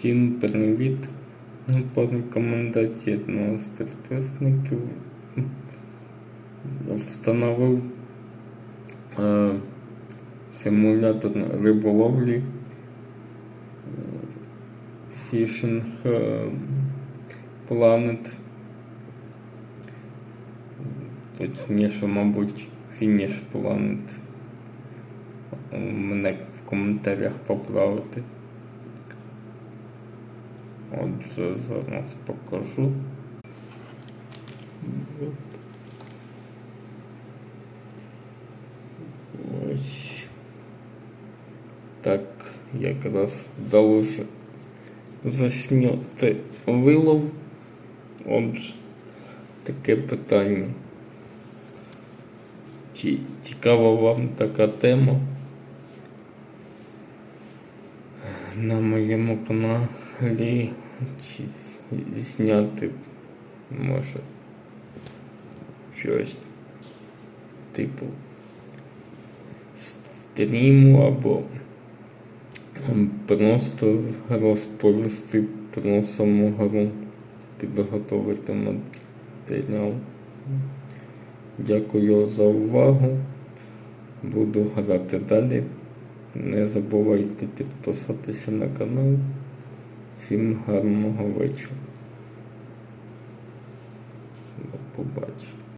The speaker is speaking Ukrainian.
Всім привіт. Ну, По рекомендації одного з підписників встановив е, симулятор риболовлі е, Fishing е, Planet. Точніше, мабуть, Finish Planet. Мене в коментарях поправити. Отже, зараз покажу. Ось. Так, якраз вдалося засняти вилов. Отже, таке питання. Цікава вам така тема? На моєму каналі чи зняти може щось типу стріму або просто розповісти про саму гру, підготовити матеріал. Дякую за увагу. Буду грати далі. Не забувайте підписатися на канал. Всім гарного вечора. До побачення.